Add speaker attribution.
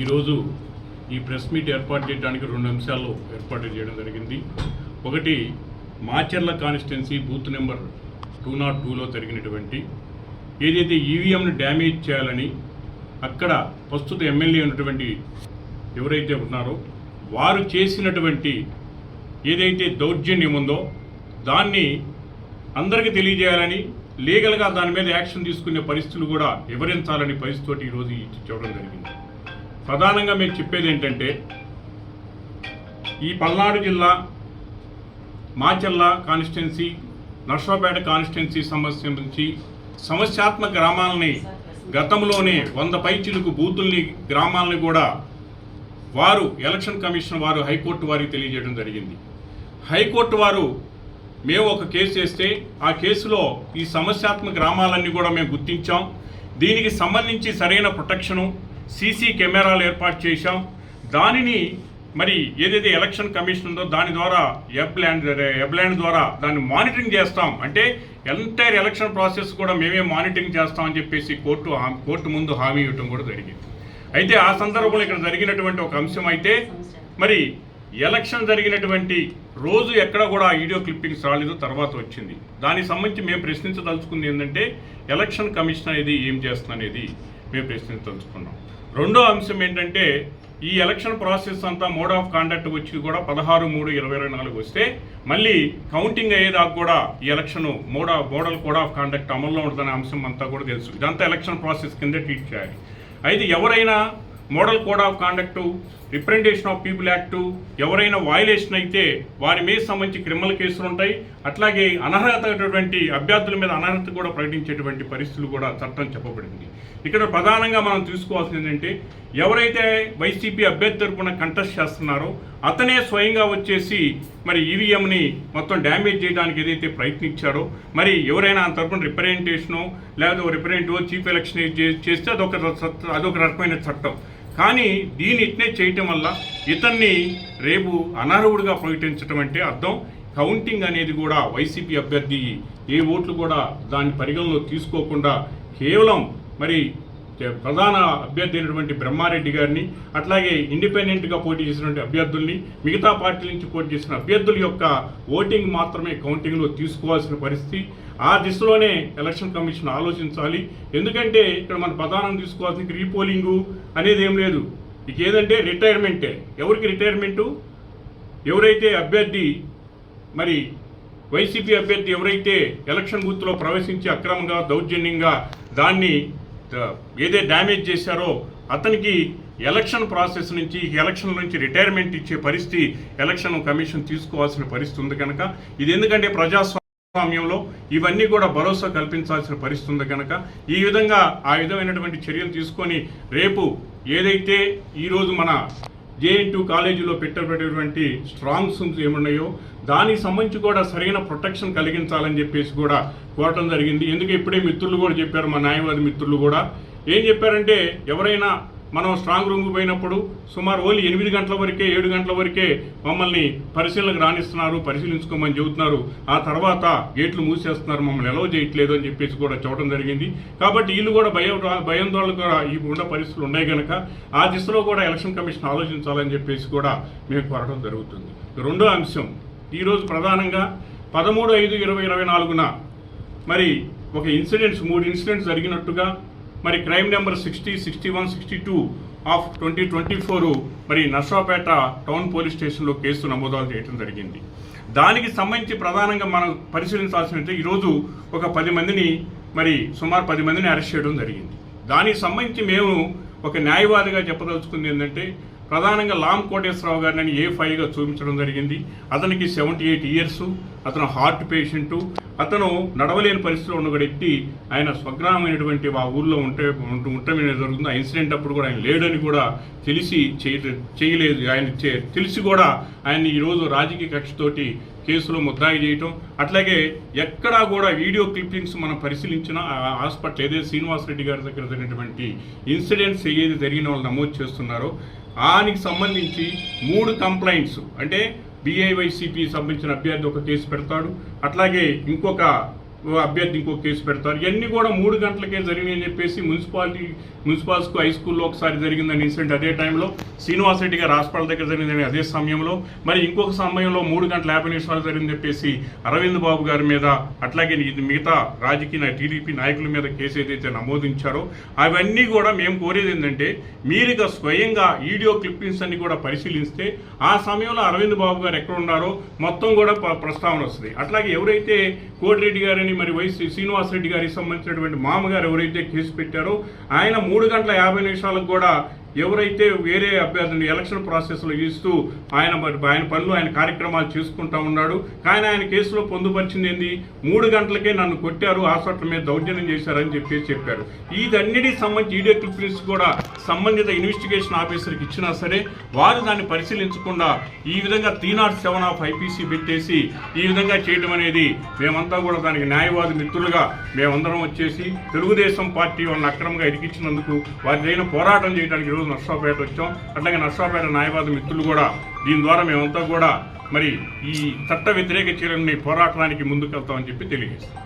Speaker 1: ఈరోజు ఈ press meet ఏర్పాటు చేయడానికి రెండు అంశాలు ఏర్పాటు చేయడం జరిగింది. ఒకటి Macherla constituency booth number two not టూలో జరిగినటువంటి ఏదైతే ఈవీఎంను డ్యామేజ్ చేయాలని అక్కడ ప్రస్తుత ఎమ్మెల్యే ఉన్నటువంటి ఎవరైతే ఉన్నారో వారు చేసినటువంటి ఏదైతే దౌర్జన్యం ఉందో దాన్ని అందరికీ తెలియజేయాలని లీగల్గా దాని మీద యాక్షన్ తీసుకునే పరిస్థితులు కూడా వివరించాలని పరిస్థితి ఈరోజు ఈ చూడడం జరిగింది. ప్రధానంగా మేము చెప్పేది ఏంటంటే ఈ పల్నాడు జిల్లా మాచెల్ల కాన్స్టిట్యున్సీ నర్సాపేట కాన్స్టిట్యున్సీ నుంచి సమస్యాత్మక గ్రామాలని గతంలోనే వంద పైచిలుకు బూతుల్ని గ్రామాలని కూడా వారు ఎలక్షన్ కమిషన్ వారు హైకోర్టు వారికి తెలియజేయడం జరిగింది. హైకోర్టు వారు మేము ఒక కేసు వేస్తే ఆ కేసులో ఈ సమస్యాత్మక గ్రామాలన్నీ కూడా మేము గుర్తించాం. దీనికి సంబంధించి సరైన ప్రొటెక్షను సీసీ కెమెరాలు ఏర్పాటు చేశాం. దానిని మరి ఏదైతే ఎలక్షన్ కమిషన్ ఉందో దాని ద్వారా ఎబ్ ల్యాండ్ ఎబ్ ల్యాండ్ ద్వారా దాన్ని మానిటరింగ్ చేస్తాం. అంటే ఎంటైర్ ఎలక్షన్ ప్రాసెస్ కూడా మేమే మానిటరింగ్ చేస్తామని చెప్పేసి కోర్టు కోర్టు ముందు హామీ ఇవ్వటం కూడా జరిగింది. అయితే ఆ సందర్భంలో ఇక్కడ జరిగినటువంటి ఒక అంశం అయితే మరి ఎలక్షన్ జరిగినటువంటి రోజు ఎక్కడ కూడా వీడియో క్లిప్పింగ్స్ రాలేదు తర్వాత వచ్చింది. దానికి సంబంధించి మేము ప్రశ్నించదలుచుకుంది ఏంటంటే ఎలక్షన్ కమిషన్ అనేది ఏం చేస్తుంది అనేది మేము ప్రశ్నించదలుచుకున్నాం. రెండో అంశం ఏంటంటే ఈ ఎలక్షన్ ప్రాసెస్ అంతా మోడ్ ఆఫ్ కాండక్ట్ వచ్చి కూడా పదహారు మూడు ఇరవై ఇరవై నాలుగు వస్తే మళ్ళీ కౌంటింగ్ అయ్యేదాకా కూడా ఈ election mode of model code of conduct అమల్లో ఉంటుందనే అంశం అంతా కూడా తెలుసు. ఇదంతా ఎలక్షన్ ప్రాసెస్ కింద ట్రీట్ చేయాలి. అయితే ఎవరైనా model code of conduct representation of people act ఎవరైనా వయలేషన్ అయితే వారి మీద సంబంధించి క్రిమినల్ కేసులు ఉంటాయి. అట్లాగే అనర్హత అభ్యర్థుల మీద అనర్హత కూడా ప్రకటించేటువంటి పరిస్థితులు కూడా చట్టం చెప్పబడింది. ఇక్కడ ప్రధానంగా మనం చూసుకోవాల్సింది ఏంటంటే ఎవరైతే వైసీపీ అభ్యర్థి తరపున కంటెస్ట్ చేస్తున్నారో అతనే స్వయంగా వచ్చేసి మరి ఈవీఎంని మొత్తం డ్యామేజ్ చేయడానికి ఏదైతే ప్రయత్నించారో మరి ఎవరైనా ఆ తరపున రిప్రజెంటేషను లేదా రిప్రజెంటేటివ్ చీఫ్ ఎలక్షన్ చేస్తే అదొక అదొక రకమైన చట్టం. కానీ దీని ఇట్నే చేయటం వల్ల ఇతన్ని రేపు అనర్హుడిగా ప్రకటించడం అంటే అర్థం. కౌంటింగ్ అనేది కూడా వైసీపీ అభ్యర్థి ఏ ఓట్లు కూడా దాని పరిగణలో తీసుకోకుండా కేవలం మరి ప్రధాన అభ్యర్థి అయినటువంటి బ్రహ్మారెడ్డి గారిని అట్లాగే ఇండిపెండెంట్గా పోటీ చేసినటువంటి అభ్యర్థుల్ని మిగతా పార్టీల నుంచి పోటీ చేసిన అభ్యర్థుల యొక్క ఓటింగ్ మాత్రమే కౌంటింగ్లో తీసుకోవాల్సిన పరిస్థితి. ఆ దిశలోనే ఎలక్షన్ కమిషన్ ఆలోచించాలి. ఎందుకంటే ఇక్కడ మన ప్రధానం తీసుకోవాల్సిన రీపోలింగు అనేది ఏం లేదు. ఇక ఏదంటే రిటైర్మెంటే ఎవరికి రిటైర్మెంటు ఎవరైతే అభ్యర్థి మరి వైసీపీ అభ్యర్థి ఎవరైతే ఎలక్షన్ బూత్లో ప్రవేశించి అక్రమంగా దౌర్జన్యంగా దాన్ని ఏదే డ్యామేజ్ చేశారో అతనికి ఎలక్షన్ ప్రాసెస్ నుంచి ఎలక్షన్ నుంచి రిటైర్మెంట్ ఇచ్చే పరిస్థితి ఎలక్షన్ కమిషన్ తీసుకోవాల్సిన పరిస్థితి ఉంది కనుక. ఇది ఎందుకంటే ప్రజాస్వామ్యంలో ఇవన్నీ కూడా భరోసా కల్పించాల్సిన పరిస్థితి ఉంది కనుక. ఈ విధంగా ఆ విధమైనటువంటి చర్యలు తీసుకొని రేపు ఏదైతే ఈరోజు మన జేఎన్టీ కాలేజీలో పెట్టబడేటువంటి స్ట్రాంగ్ రూమ్స్ ఏమున్నాయో దానికి సంబంధించి కూడా సరైన ప్రొటెక్షన్ కలిగించాలని చెప్పేసి కూడా కోరటం జరిగింది. ఎందుకు ఇప్పుడే మిత్రులు కూడా చెప్పారు మా న్యాయవాది మిత్రులు కూడా. ఏం చెప్పారంటే ఎవరైనా మనం స్ట్రాంగ్ రూమ్కి పోయినప్పుడు సుమారు ఓన్లీ ఎనిమిది గంటల వరకే ఏడు గంటల వరకే మమ్మల్ని పరిశీలనకు రాణిస్తున్నారు పరిశీలించుకోమని చెబుతున్నారు. ఆ తర్వాత గేట్లు మూసేస్తున్నారు మమ్మల్ని ఎలవ్ చేయట్లేదు అని చెప్పేసి కూడా చూడటం జరిగింది. కాబట్టి వీళ్ళు కూడా భయం భయాందోళన కూడా ఈ ఉన్న పరిస్థితులు ఉన్నాయి కనుక ఆ దిశలో కూడా ఎలక్షన్ కమిషన్ ఆలోచించాలని చెప్పేసి కూడా మేము కోరడం జరుగుతుంది. రెండో అంశం ఈరోజు ప్రధానంగా పదమూడు ఐదు ఇరవై ఇరవై నాలుగున మరి ఒక ఇన్సిడెంట్స్ మూడు ఇన్సిడెంట్స్ జరిగినట్టుగా మరి crime number sixty sixty one sixty two of twenty twenty four మరి నర్సాపేట టౌన్ పోలీస్ స్టేషన్లో కేసు నమోదాలు చేయడం జరిగింది. దానికి సంబంధించి ప్రధానంగా మనం పరిశీలించాల్సినట్టు ఈరోజు ఒక పది మందిని మరి సుమారు పది మందిని అరెస్ట్ చేయడం జరిగింది. దానికి సంబంధించి మేము ఒక న్యాయవాదిగా చెప్పదలుచుకుంది ఏంటంటే ప్రధానంగా లామ్ కోటేశ్వరరావు గారిని ఏ ఫైవ్గా చూపించడం జరిగింది. అతనికి సెవెంటీ ఎయిట్ ఇయర్స్ అతను హార్ట్ పేషెంటు అతను నడవలేని పరిస్థితిలో ఉన్న వ్యక్తి ఆయన స్వగ్రామైనటువంటి ఆ ఊళ్ళో ఉంటే ఉండటం జరుగుతుంది. ఆ ఇన్సిడెంట్ అప్పుడు కూడా ఆయన లేడని కూడా తెలిసి చేయలేదు. ఆయన చే- తెలిసి కూడా ఆయన ఈరోజు రాజకీయ కక్షతోటి కేసులో ముద్దాయి చేయటం. అట్లాగే ఎక్కడా కూడా వీడియో క్లిప్పింగ్స్ మనం పరిశీలించిన హాస్పిటల్ ఏదైతే శ్రీనివాసరెడ్డి గారి దగ్గర జరిగినటువంటి ఇన్సిడెంట్స్ ఏది జరిగిన వాళ్ళు నమోదు చేస్తున్నారో ఆనికి సంబంధించి మూడు కంప్లైంట్స్. అంటే బీఐవైసీపీ సంబంధించిన అభ్యర్థి ఒక కేసు పెడతాడు. అట్లాగే ఇంకొక అభ్యర్థి ఇంకో కేసు పెడతారు. ఇవన్నీ కూడా మూడు గంటలకే జరిగినాయి అని చెప్పేసి మున్సిపాలిటీ మున్సిపల్ స్కూల్ హై స్కూల్లో ఒకసారి జరిగిందని ఇన్సిడెంట్ అదే టైంలో శ్రీనివాస్ రెడ్డి గారు హాస్పిటల్ దగ్గర జరిగిందని అదే సమయంలో. మరి ఇంకొక సమయంలో మూడు గంటల యాభై నిమిషాలు జరిగిందని చెప్పేసి అరవింద్ బాబు గారి మీద అట్లాగే ఇది మిగతా రాజకీయ టీడీపీ నాయకుల మీద కేసు ఏదైతే నమోదించారో అవన్నీ కూడా మేము కోరేది ఏంటంటే మీరు స్వయంగా వీడియో క్లిప్పింగ్స్ అన్ని కూడా పరిశీలిస్తే ఆ సమయంలో అరవింద్ బాబు గారు ఎక్కడ ఉన్నారో మొత్తం కూడా ప్రస్తావన వస్తుంది. అట్లాగే ఎవరైతే కోటిరెడ్డి గారని మరి వైసీ శ్రీనివాసరెడ్డి గారికి సంబంధించినటువంటి మామగారు ఎవరైతే కేసు పెట్టారో ఆయన మూడు గంటల యాభై నిమిషాలకు కూడా ఎవరైతే వేరే అభ్యర్థిని ఎలక్షన్ ప్రాసెస్లో ఇస్తూ ఆయన ఆయన పనులు ఆయన కార్యక్రమాలు చేసుకుంటా ఉన్నాడు. కానీ ఆయన కేసులో పొందుపరిచింది ఏంది? మూడు గంటలకే నన్ను కొట్టారు హాస్పిటల్ మీద దౌర్జన్యం చేశారని చెప్పేసి చెప్పారు. ఇదన్నిటికి సంబంధించి ఈడియో క్లిప్స్ కూడా సంబంధిత ఇన్వెస్టిగేషన్ ఆఫీసర్కి ఇచ్చినా సరే వారు దాన్ని పరిశీలించకుండా ఈ విధంగా three not seven of IPC పెట్టేసి ఈ విధంగా చేయడం అనేది మేమంతా కూడా దానికి న్యాయవాది మిత్రులుగా మేమందరం వచ్చేసి తెలుగుదేశం పార్టీ వాళ్ళని అక్రమంగా ఇరికించినందుకు వారిదైన పోరాటం చేయడానికి ఈరోజు నర్సాపేట వచ్చాం. అట్లాగే నర్సాపేట న్యాయవాది మిత్రులు కూడా దీని ద్వారా మేమంతా కూడా మరి ఈ చట్ట వ్యతిరేక చర్యల్ని పోరాటానికి ముందుకెళ్తామని చెప్పి తెలియజేస్తాం.